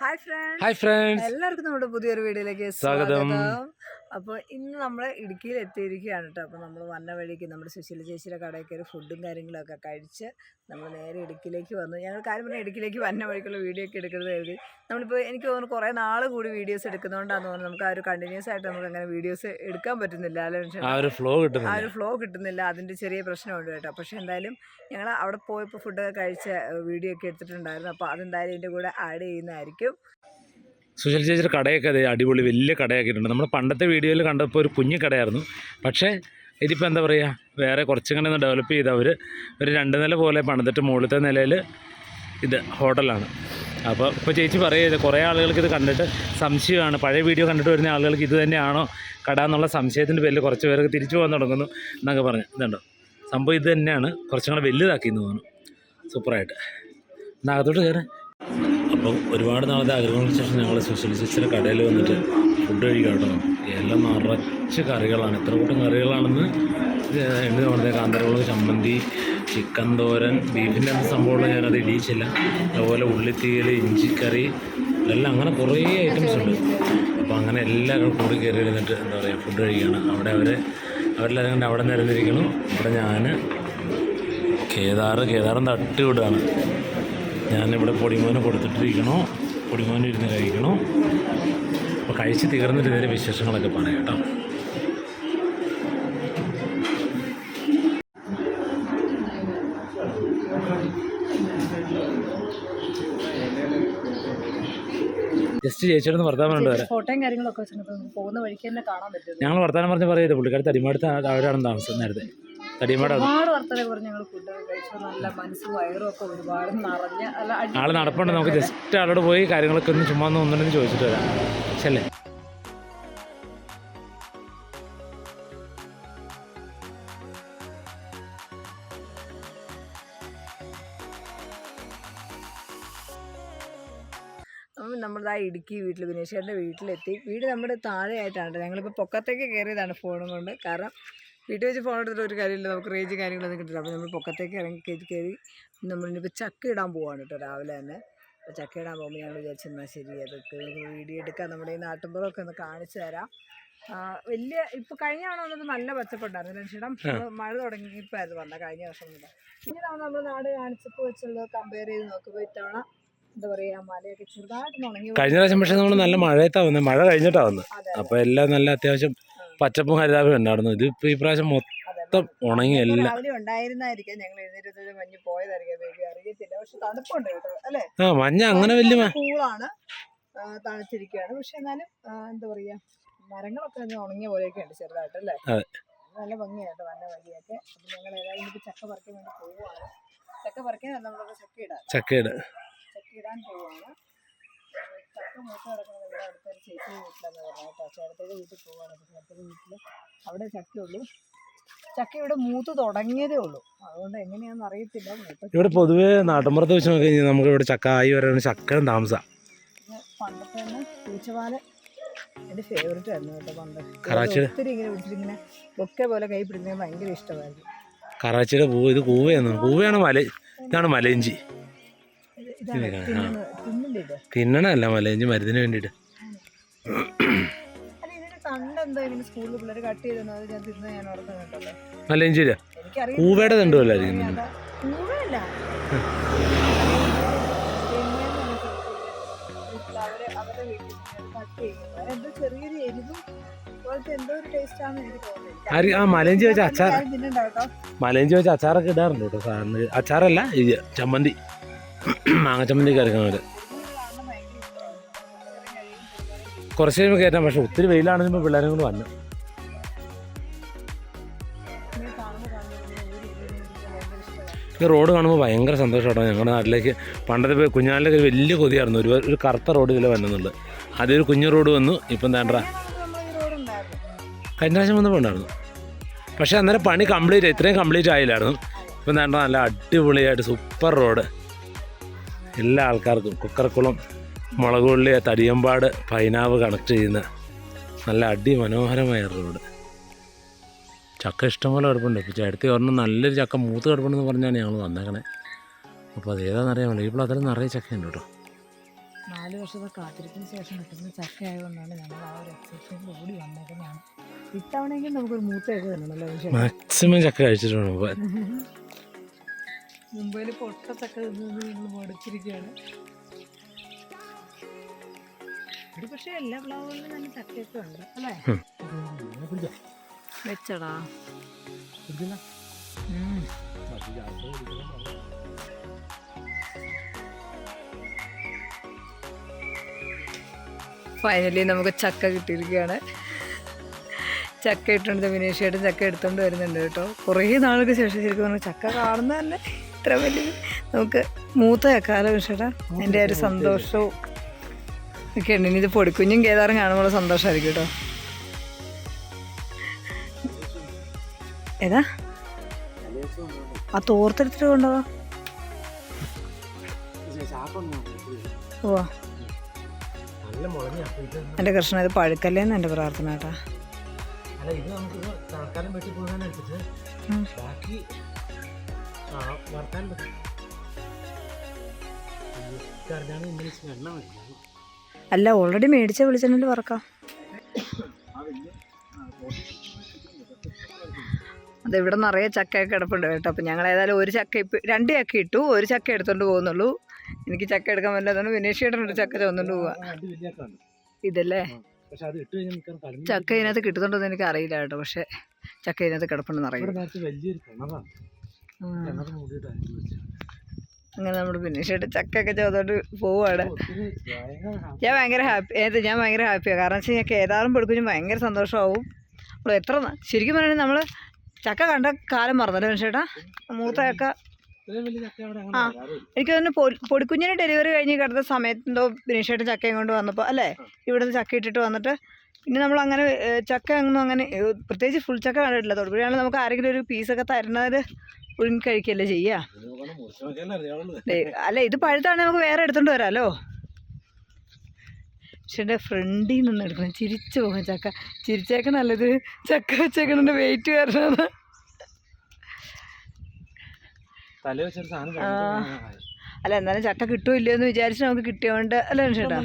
Hi friends hi friends എല്ലാവർക്കും നമ്മുടെ പുതിയൊരു വീഡിയോയിലേക്ക് സ്വാഗതം. അപ്പോൾ ഇന്ന് നമ്മൾ ഇടുക്കിയിൽ എത്തിയിരിക്കുകയാണ് കേട്ടോ. അപ്പോൾ നമ്മൾ വന്ന വഴിക്ക് നമ്മുടെ സുശീല ചേച്ചിയുടെ കടയിൽ കയറി ഫുഡും കാര്യങ്ങളൊക്കെ കഴിച്ച് നമ്മൾ നേരെ ഇടുക്കിയിലേക്ക് വന്നു. ഞങ്ങൾ കാര്യം പറഞ്ഞാൽ ഇടുക്കിയിലേക്ക് വന്ന വഴിക്കുള്ള വീഡിയോ ഒക്കെ എടുക്കുന്നത് കരുതി. നമ്മളിപ്പോൾ എനിക്ക് തോന്നുന്നു കുറേ നാൾ കൂടി വീഡിയോസ് എടുക്കുന്നതുകൊണ്ടാണെന്ന് തോന്നുന്നു. നമുക്ക് ആ ഒരു കണ്ടിന്യൂസ് ആയിട്ട് നമുക്ക് അങ്ങനെ വീഡിയോസ് എടുക്കാൻ പറ്റുന്നില്ല ആ ഒരു ഫ്ലോ ആ കിട്ടുന്നില്ല ഒരു ഫ്ലോ കിട്ടുന്നില്ല. അതിന്റെ ചെറിയ പ്രശ്നമുണ്ട് കേട്ടോ. പക്ഷേ എന്തായാലും ഞങ്ങൾ അവിടെ പോയപ്പോൾ ഫുഡൊക്കെ കഴിച്ച വീഡിയോ ഒക്കെ എടുത്തിട്ടുണ്ടായിരുന്നു. അപ്പോൾ അതെന്തായാലും ഇതിന്റെ കൂടെ ആഡ് ചെയ്യുന്നതായിരിക്കും. സുശീൽ ചേച്ചിയുടെ കടയൊക്കെ അതെ അടിപൊളി വലിയ കടയാക്കിയിട്ടുണ്ട്. നമ്മൾ പണ്ടത്തെ വീഡിയോയിൽ കണ്ടപ്പോൾ ഒരു കുഞ്ഞു കടയായിരുന്നു. പക്ഷേ ഇതിപ്പോൾ എന്താ പറയുക വേറെ കുറച്ചും കൂടെ ഒന്ന് ഡെവലപ്പ് ചെയ്ത് അവർ ഒരു രണ്ട് നില പോലെ പണിതിട്ട് മുകളിലത്തെ നിലയിൽ ഇത് ഹോട്ടലാണ്. അപ്പോൾ ഇപ്പോൾ ചേച്ചി പറയുക കുറേ ആളുകൾക്ക് ഇത് കണ്ടിട്ട് സംശയമാണ്. പഴയ വീഡിയോ കണ്ടിട്ട് വരുന്ന ആളുകൾക്ക് ഇത് തന്നെയാണോ കട എന്നുള്ള സംശയത്തിന്റെ പേരിൽ കുറച്ച് പേർക്ക് തിരിച്ചു പോകാൻ തുടങ്ങുന്നു എന്നൊക്കെ പറഞ്ഞു. ഇതുണ്ടോ? സംഭവം ഇത് തന്നെയാണ്. കുറച്ചും കൂടെ വലുതാക്കി എന്ന് തോന്നുന്നു. സൂപ്പറായിട്ട്. എന്നാൽ അകത്തോട്ട് കയറി അപ്പോൾ ഒരുപാട് നാളത്തെ ആഗ്രഹങ്ങൾക്ക് ശേഷം ഞങ്ങൾ സ്പെഷ്യലിസ്റ്റിന്റെ കടയിൽ വന്നിട്ട് ഫുഡ് കഴിക്കാം കേട്ടോ. എല്ലാം നിറച്ച് കറികളാണ്. എത്ര കൂട്ടം കറികളാണെന്ന് എണ്ണി പറഞ്ഞത് കാന്തരമുളക് ചമ്മന്തി ചിക്കൻ തോരൻ ബീഫിന്റെ എന്ത് സംഭവമുള്ള ഞാനത് ഇടിയിച്ചില്ല. അതുപോലെ ഉള്ളിത്തീയൽ ഇഞ്ചിക്കറി എല്ലാം അങ്ങനെ കുറേ ഐറ്റംസ് ഉണ്ട്. അപ്പോൾ അങ്ങനെ എല്ലാവരും കൂടി കയറി ഇരുന്നിട്ട് എന്താ പറയുക ഫുഡ് കഴിക്കുകയാണ്. അവിടെ അവർ അവരെല്ലാവരും കണ്ട് അവിടെ നിരന്നിരിക്കണം ഇവിടെ ഞാൻ കേദാറ് കേദാറും തട്ടി വിടുകയാണ് ഞാനിവിടെ പൊടിമോന് കൊടുത്തിട്ടിരിക്കണോ. പൊടിമോന് ഇരുന്ന് കഴിക്കണോ. അപ്പോൾ കഴിച്ച് തീർന്നിട്ട് ഇതിന്റെ വിശേഷങ്ങളൊക്കെ പറയാം കേട്ടോ. ജസ്റ്റ് ചേച്ചിയോട് വർത്താനം ഉണ്ട് വരാം. ഫോട്ടോയും കാര്യങ്ങളൊക്കെ പോകുന്ന വഴിക്ക് തന്നെ കാണാൻ പറ്റും. ഞങ്ങൾ വർത്താനം പറഞ്ഞ് പറയരുത്. പുള്ളിക്കാർ അടിമടുത്ത് അവരാണ് താമസം നേരത്തെ. ഒരുപാട് ഞങ്ങൾ ഫുഡ് കഴിച്ചു. നല്ല മനസ്സും വയറും ഒക്കെ ഒരുപാട് നിറഞ്ഞ അല്ല ആൾ നടപ്പുണ്ട്. നമുക്ക് ജസ്റ്റ് ആളോട് പോയി കാര്യങ്ങളൊക്കെ ഒന്ന് ചുമ്മാ ഒന്ന് ഒന്നിനും ചോദിച്ചിട്ട് വരാം. ശല്ലേ നമ്മളതായി നമ്മുടെ ആ ഇടുക്കി വീട്ടിൽ വിനേശ്വരന്റെ വീട്ടിലെത്തി. വീട് നമ്മുടെ താഴെയായിട്ടാണ് ട്ടോ. ഞങ്ങളിപ്പോൾ പൊക്കത്തേക്ക് കയറിയതാണ് ഫോണും കൊണ്ട്. കാരണം വീട്ടിൽ വെച്ച് ഫോൺ എടുത്തിട്ട് ഒരു കാര്യമില്ല. നമുക്ക് റേഞ്ച് കാര്യങ്ങളൊന്നും കിട്ടില്ല അപ്പോൾ നമ്മൾ പൊക്കത്തേക്ക് ഇറങ്ങി കയറി കയറി നമ്മളിപ്പോൾ ചക്ക ഇടാൻ പോവാണ് കേട്ടോ രാവിലെ തന്നെ. അപ്പോൾ ചക്ക ഇടാൻ പോകുമ്പോൾ ഞങ്ങൾ വിചാരിച്ചെന്നാൽ ശരി അതൊക്കെ നമുക്ക് വീഡിയോ എടുക്കാം. നമ്മുടെ ഈ നാട്ടുമ്പുറമൊക്കെ ഒന്ന് കാണിച്ചു തരാം. വലിയ ഇപ്പം കഴിഞ്ഞ തവണ വന്നത് നല്ല പച്ചപ്പുണ്ടായിരുന്നു. രക്ഷിടം മഴ തുടങ്ങിയപ്പോഴായിരുന്നു വന്ന കഴിഞ്ഞ വർഷം മുതൽ. ഇനി തവണ നമ്മൾ നാട് കാണിച്ചപ്പോൾ വെച്ചുള്ളത് കമ്പയർ ചെയ്ത് നോക്കുമ്പോൾ ഇത്തവണ എന്താ പറയാ മലയൊക്കെ ചെറുതായിട്ട് കഴിഞ്ഞ പ്രാവശ്യം പക്ഷേ നമ്മൾ നല്ല മഴയത്താണ് വന്നത് മഴ കഴിഞ്ഞിട്ടാണ് വന്നത് അപ്പൊ അപ്പോൾ എല്ലാം നല്ല അത്യാവശ്യം പച്ചപ്പും ഹരിതാപം ഉണ്ടായിരുന്നു ഇതിപ്പോ ഈ പ്രാവശ്യം മൊത്തം ഉണങ്ങി എല്ലാം. ആ മഞ്ഞ അങ്ങനെ വലിയ തണുത്തിരിക്കുകയാണ്. പക്ഷെ എന്നാലും എന്താ പറയാ മരങ്ങളൊക്കെ ഒന്ന് ഉണങ്ങിയ പോലെയൊക്കെ ഉണ്ട് ചെറുതായിട്ട് അല്ലേ? അതെ. നല്ല ഭംഗിയായിട്ട് വന്ന വഴിയൊക്കെ അപ്പൊ ഞങ്ങൾ ഏതായാലും ചക്ക പറിക്കാൻ വേണ്ടി പോവുകയാണ്. ചക്ക പറിക്കാൻ നമ്മളൊക്കെ ചക്ക ഇടാം. ചക്കയുടെ ചക്ക ഇടാൻ പോവുകയാണ്. ചക്ക മൂത്ത് കിടക്കുന്നത് ഇവിടെ അടുത്തൊരു ചേച്ചി വീട്ടിലെന്ന് പറഞ്ഞു കേട്ടോ. ചേട്ടത്തിയുടെ വീട്ടിൽ പോവുകയാണ് ചേട്ടത്തിയുടെ വീട്ടിൽ അവിടെ ചക്കയുള്ളൂ. ചക്ക ഇവിടെ മൂത്ത് തുടങ്ങിയതേ ഉള്ളൂ. അതുകൊണ്ട് എങ്ങനെയാണെന്ന് അറിയത്തില്ല. ഇവിടെ പൊതുവേ നാട്ടുമ്പുറത്ത് വെച്ച് നോക്കി കഴിഞ്ഞാൽ നമുക്ക് ഇവിടെ ചക്ക ആയി വരാൻ ചക്കരം താമസം. പണ്ടത്തെ തന്നെ പൂച്ചപാൽ എന്റെ ഫേവറേറ്റ് ആയിരുന്നു കേട്ടോ പണ്ട്. ഒത്തിരി ഇങ്ങനെ പിടിച്ചിട്ട് ഇങ്ങനെ ബൊക്കെ പോലെ കൈ പിടിക്കുന്നത് ഭയങ്കര ഇഷ്ടമായിരുന്നു. കറാച്ചിയുടെ പൂവ് ഇത് കൂവയാണ്. കൂവയാണ് മല ഇതാണ് മലയിഞ്ചി ഇത് മലയഞ്ചി മരുന്നിന് വേണ്ടിട്ട്. എനിക്കറിയാം കൂവയുടെ തണ്ടുമല്ലായിരിക്കും ആ മലഞ്ചി വെച്ച അച്ചാർ മലഞ്ചി വെച്ച അച്ചാറൊക്കെ ഇടാറുണ്ട് കേട്ടോ സാറിന്. അച്ചാറല്ല ചമ്മന്തി. മാങ്ങ ചമ്മന്തി കറിക്കാൻ പോലെ കുറച്ച് കഴിയുമ്പോൾ കയറ്റാം പക്ഷെ ഒത്തിരി വെയിലാണെന്ന് പിള്ളേരും കൊണ്ട് വന്നു. റോഡ് കാണുമ്പോൾ ഭയങ്കര സന്തോഷം കേട്ടോ. ഞങ്ങളുടെ നാട്ടിലേക്ക് പണ്ടത്തെ പോയി കുഞ്ഞാലിലേക്ക് വലിയ കൊതിയായിരുന്നു. ഒരു ഒരു കറുത്ത റോഡ് ഇതിൽ വന്നെന്നുള്ളത് ആദ്യം ഒരു കുഞ്ഞു റോഡ് വന്നു. ഇപ്പം തേണ്ട കഴിഞ്ഞ പ്രാവശ്യം വന്നപ്പോൾ ഉണ്ടായിരുന്നു. പക്ഷേ അന്നേരം പണി കംപ്ലീറ്റ് ഇത്രയും കംപ്ലീറ്റ് ആയില്ലായിരുന്നു. ഇപ്പം തേണ്ട നല്ല അടിപൊളിയായിട്ട് സൂപ്പർ റോഡ്. എല്ലാ ആൾക്കാർക്കും കുക്കർക്കുളം മുളകുള്ളി തടിയമ്പാട് പൈനാവ് കണക്ട് ചെയ്യുന്ന നല്ല അടിമനോഹരമായ റോഡ് ചക്ക ഇഷ്ടംപോലെ കിടപ്പുണ്ട്. ഇപ്പോൾ ചേട്ടത്തി ഒരെണ്ണം നല്ലൊരു ചക്ക മൂത്ത് കിടപ്പുണ്ടെന്ന് പറഞ്ഞാണ് ഞങ്ങൾ വന്നേക്കണേ. അപ്പോൾ അത് ഏതാണെന്ന് അറിയാൻ വേണ്ടി ഇപ്പോൾ അതിൽ നിറയെ ചക്കയുണ്ട് കേട്ടോ. നാല് വർഷത്തെ കാത്തിരിപ്പിന് ശേഷം കിട്ടുന്ന ചക്ക ആയതുകൊണ്ടാണ് ഞങ്ങൾ ആ ഒരു എക്സൈറ്റ്മെന്റിൽ ഓടി വന്നേക്കുന്നതാണ്. ഇത്തവണയെങ്കിലും നമുക്കൊരു തരണമല്ലോ പക്ഷേ മാക്സിമം ചക്ക കഴിച്ചിട്ടുണ്ട് മുമ്പ്. മുംബൈയിൽ പൊട്ട ചക്ക ഞങ്ങൾ മടുത്തിരിക്കുകയാണ് ഇത് പക്ഷേ എല്ലാ പ്ലാവുകളിലും തന്നെ ചക്കയൊക്കെ ഉണ്ട് അല്ലേ? വെച്ചടാ. ഫൈനലി നമുക്ക് ചക്ക കിട്ടിയിരിക്കുകയാണ്. ചക്ക ഇട്ടുണ്ട് വിനേഷേട്ടും ചക്ക എടുത്തുകൊണ്ട് വരുന്നുണ്ട് കേട്ടോ. കുറേ നാളുകൾക്ക് ശേഷം ശരിക്കും പറഞ്ഞാൽ ചക്ക കാണുന്ന തന്നെ ഇത്ര വലിയ നമുക്ക് മൂത്ത ചക്കാലോ വിഷേട്ടാ എന്റെ ഒരു സന്തോഷവും ഒക്കെ ഉണ്ട്. ഇനി ഇത് പൊടിക്കുഞ്ഞും കേദാറും കാണുമ്പോൾ സന്തോഷമായിരിക്കും കേട്ടോ. ഏതാ? ആ തോർത്തെടുത്തിട്ട് കൊണ്ടുപോവാ ഓ എന്റെ കൃഷ്ണ ഇത് പഴുക്കല്ലേന്ന് എന്റെ പ്രാർത്ഥന കേട്ടാ. അല്ല ഇത് നമുക്ക് തൽക്കാലം വെട്ടി പോകാനനുസരിച്ച് എടുത്തിട്ട് ബാക്കി വറുക്കാൻ പറ്റും എണ്ണ മതി അല്ല ഓൾറെഡി മേടിച്ച വെളിച്ചെണ്ണയിൽ വറക്കാം. അത് ഇവിടെ നിറയെ ചക്കയൊക്കെ കിടപ്പുണ്ട് കേട്ടോ. അപ്പം ഞങ്ങൾ ഏതായാലും ഒരു ചക്ക ഇപ്പം രണ്ട് ചക്ക ഇട്ടു. ഒരു ചക്ക എടുത്തോണ്ട് പോകുന്നുള്ളൂ. എനിക്ക് ചക്ക എടുക്കാൻ പറ്റില്ലാത്തതുകൊണ്ട് വിനേഷ് ചേട്ടൻ ഒരു ചക്ക ചുമന്നുകൊണ്ട് പോവാ. ഇതല്ലേ? പക്ഷെ അത് ഇട്ട് കഴിഞ്ഞാൽ നിൽക്കാൻ കളിഞ്ഞ ചക്ക ഇതിനകത്ത് കിട്ടുന്നുണ്ടോന്ന് എനിക്ക് അറിയില്ല കേട്ടോ. പക്ഷെ ചക്ക ഇതിനകത്ത് കിടപ്പുണ്ടെന്ന് ഇവിടെ അങ്ങനെ നമ്മൾ ഫിനിഷായിട്ട് ചേട്ടൻ ചക്കയൊക്കെ ചോദിച്ചോണ്ട് പോവാണ്. ഞാൻ ഭയങ്കര ഹാപ്പി ഏത് ഞാൻ ഭയങ്കര ഹാപ്പിയാണ് കാരണം വെച്ച് കഴിഞ്ഞാൽ കേദാറും പെടുക്കുഞ്ഞും ഭയങ്കര സന്തോഷമാവും നമ്മൾ എത്ര ശരിക്കും പറയുന്നത് നമ്മൾ ചക്ക കണ്ട കാലം മറന്നല്ലേ മനുഷ്യേട്ടാ? മൂത്ത ചക്ക ആ. എനിക്ക് തന്നെ പൊടിക്കുഞ്ഞിന് ഡെലിവറി കഴിഞ്ഞ് കിടന്ന സമയത്ത് എന്തോ ബിനീഷേട്ടൻ ചക്കയും കൊണ്ട് വന്നപ്പോൾ അല്ലേ? ഇവിടുന്ന് ചക്ക ഇട്ടിട്ട് വന്നിട്ട് പിന്നെ നമ്മൾ അങ്ങനെ ചക്ക ഒന്നും അങ്ങനെ പ്രത്യേകിച്ച് ഫുൾ ചക്ക കണ്ടിട്ടില്ല. തൊടുപുഴയാണെങ്കിൽ നമുക്ക് ആരെങ്കിലും ഒരു പീസൊക്കെ തരുന്നത് പുഴുങ്ങി കഴിക്കല്ലേ ചെയ്യാ? അല്ല ഇത് പഴുത്താണ് നമുക്ക് വേറെ എടുത്തോണ്ട് വരാലോ? പക്ഷെ എന്റെ ഫ്രണ്ടിൽ നിന്ന് എടുക്കണം. ചിരിച്ചു പോകും ചക്ക. ചിരിച്ചേക്കണല്ല ഇത് ചക്ക വെച്ചേക്കണ വെയിറ്റ് ആയി. അല്ല എന്നാലും ചക്ക കിട്ടൂല്ലോ എന്ന് വിചാരിച്ച് നമുക്ക് കിട്ടിയോണ്ട് അല്ല ചേട്ടാ.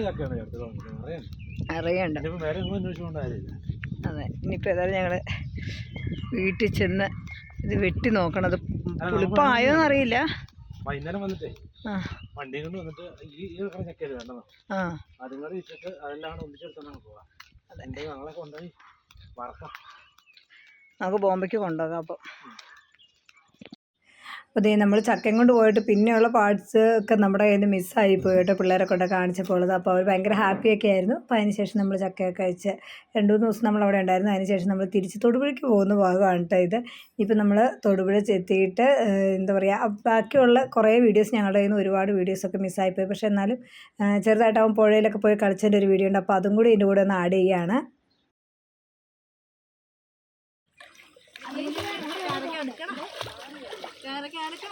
അറിയണ്ട. ഇനിയിപ്പോ. അതെ ഇനിയിപ്പോൾ ഏതായാലും ഞങ്ങൾ വീട്ടിൽ ചെന്ന് ഇത് വെട്ടി നോക്കണം. അത് പുളിപ്പായോന്ന് അറിയില്ല വൈകുന്നേരം വന്നിട്ടേ ആ. വണ്ടിയിൽ കൊണ്ട് വന്നിട്ട് ഈ കിടക്കുന്ന വേണ്ടത്. അതും കൂടെ ഇട്ടിട്ട് അതെല്ലാം ഒന്നിച്ചെടുത്താണ് പോവാം അതെന്റെ ഞങ്ങളെ കൊണ്ടുപോയി വറക്കാം. നമുക്ക് ബോംബെക്ക് കൊണ്ടുപോകാം അപ്പോൾ അപ്പോൾ ദേ നമ്മൾ ചക്കയും കൊണ്ട് പോയിട്ട് പിന്നെയുള്ള പാർട്സ് ഒക്കെ നമ്മുടെ കയ്യിൽ നിന്ന് മിസ്സായി പോയിട്ട് പിള്ളേരെ കൊണ്ട് കാണിച്ചപ്പോൾ അപ്പോൾ അവർ ഭയങ്കര ഹാപ്പിയൊക്കെ ആയിരുന്നു. അപ്പോൾ അതിന് ശേഷം നമ്മൾ ചക്കയൊക്കെ കഴിച്ച് രണ്ട് മൂന്ന് ദിവസം നമ്മൾ അവിടെ ഉണ്ടായിരുന്നു. അതിനുശേഷം നമ്മൾ തിരിച്ച് തൊടുപുഴയ്ക്ക് പോകുന്ന ഭാഗമാണ് കേട്ടോ ഇത്. ഇപ്പം നമ്മൾ തൊടുപുഴ എത്തിയിട്ട് എന്താ പറയുക ബാക്കിയുള്ള കുറേ വീഡിയോസ് ഞങ്ങളുടെ കയ്യിൽ നിന്ന് ഒരുപാട് വീഡിയോസൊക്കെ മിസ്സായിപ്പോയി പക്ഷേ എന്നാലും ചെറുതായിട്ട് അവൻ പുഴയിലൊക്കെ പോയി കളിച്ചതിന്റെ ഒരു വീഡിയോ ഉണ്ട്. അപ്പോൾ അതും കൂടി ഇതിന്റെ കൂടെ ഒന്ന് ആഡ് ചെയ്യുകയാണ്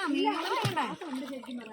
നമ്മളെ